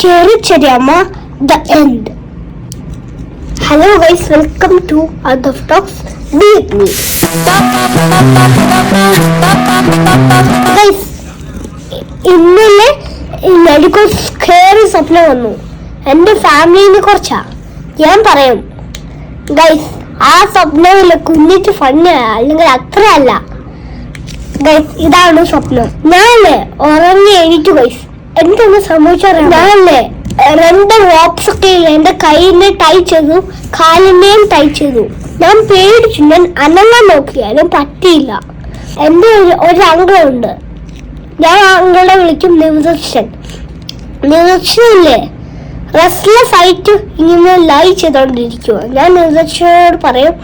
Scary ചെറിയമ്മ the end hello guys welcome to അത് of talks with ഇന്നലെ എനിക്ക് scary സ്വപ്നം വന്നു. എന്റെ ഫാമിലിനെ കുറിച്ചാ ഞാൻ പറയും. ഗൈസ് ആ സ്വപ്നമില്ല കുഞ്ഞിട്ട് ഫണ്ണ അല്ലെങ്കിൽ അത്രയല്ല. ഗൈസ് ഇതാണ് സ്വപ്നം. ഞാൻ ഉറങ്ങി എണീറ്റു ഗൈസ് എനിക്കൊന്ന് സംഭവിച്ചറിയാം ഞാനല്ലേ? രണ്ട് റോപ്സ് ഒക്കെ എന്റെ കൈയിനെ ടൈ ചെയ്തു കാലിനെയും ടൈ ചെയ്തു. ഞാൻ പേടിച്ചു ഞാൻ അനങ്ങാൻ നോക്കിയാലും പറ്റിയില്ല. എന്റെ ഒരു ഒരു അങ്കിളുണ്ട്. ഞാൻ അങ്കിളെ വിളിക്കും നിവദർശൻ നിവദർശനല്ലേ റെസ്ലെസ് ആയിട്ട് ഇങ്ങനെ ലൈ ചെയ്തോണ്ടിരിക്കുക ഞാൻ നിവദർശനോട് പറയും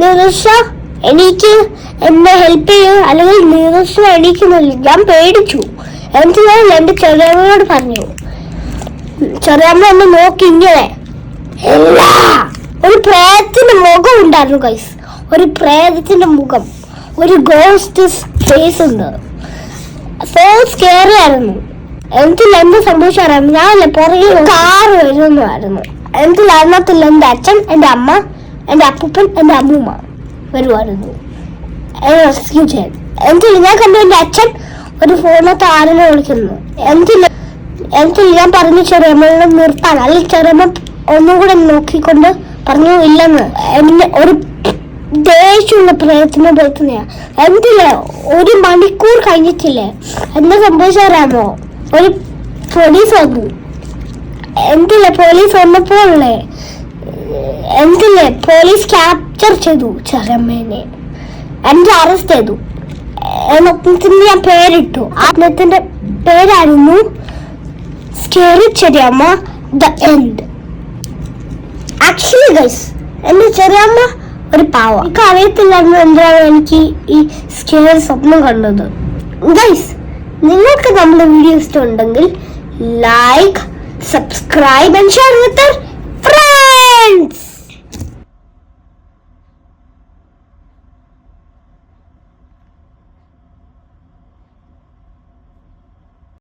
നിവദർശ എനിക്ക് എന്നെ ഹെൽപ്പ് ചെയ്യും. അല്ലെങ്കിൽ നിവദർശന എണീക്കുന്നില്ല ഞാൻ പേടിച്ചു. എന്നിട്ട് ഞാൻ എന്റെ ചെറിയമ്മയോട് പറഞ്ഞു. ചെറിയമ്മ ഒന്ന് നോക്കി ഇങ്ങനെ. ഒരു പ്രേതത്തിന്റെ മുഖം ഉണ്ടായിരുന്നു ഗൈസ് ഒരു പ്രേതത്തിന്റെ മുഖം. ഒരു ഗോസ്റ്റ് ഫേസ് ഉണ്ട്. ഫേസ് സ്കേറി ആയിരുന്നു. എനിക്കില്ല എന്ത് സംഭവിച്ചറിയാം ഞാനല്ലേ പുറകെ കാർ വരുന്നതായിരുന്നു എനിക്കില്ല അതിനകത്തില്ല എന്റെ അച്ഛൻ എന്റെ അമ്മ എന്റെ അപ്പൂപ്പൻ എന്റെ അമ്മൂമ്മ വരുമായിരുന്നു. റെസ്ക്യൂ ചെയ്യാൻ എനിക്കില്ല ഞാൻ കണ്ടു എന്റെ അച്ഛൻ ഒരു ഫോണിനകത്ത് ആരെ വിളിക്കുന്നു. എനിക്കില്ല എനിക്കില്ല ഞാൻ പറഞ്ഞു ചെറിയമ്മയോട് നിർത്താൻ? അല്ലെങ്കിൽ ചെറിയമ്മ ഒന്നും കൂടെ നോക്കിക്കൊണ്ട് പറഞ്ഞു ഇല്ലെന്ന്. എന്നെ ഒരു ദേഷ്യമുള്ള പ്രയത്നം പ്രയത്നയാ എന്തില്ല ഒരു മണിക്കൂർ കഴിഞ്ഞിട്ടില്ലേ? എന്താ സംഭവിച്ചറിയാമോ ഒരു പോലീസ് വന്നു. എന്തില്ല പോലീസ് വന്നപ്പോഴല്ലേ? എന്തില്ലേ പോലീസ് ക്യാപ്ചർ ചെയ്തു ചെറിയമ്മേനെ എന്റെ അറസ്റ്റ് ചെയ്തു. എന്നത്തിന് ഞാൻ പേരിട്ടു. ആത്മത്തിന്റെ പേരായിരുന്നു സ്കേറി ചെറിയമ്മ ദ എൻഡ് ആക്ച്വലി ഗൈസ് എന്റെ ചെറിയമ്മ ഒരു പാവ. എനിക്ക് അറിയത്തില്ലായിരുന്നു എന്താണ് എനിക്ക് ഈ സ്കേറി സ്വപ്നം കണ്ടത്. ഗൈസ് നിങ്ങൾക്ക് നമ്മുടെ വീഡിയോ ഇഷ്ടമുണ്ടെങ്കിൽ like subscribe and share with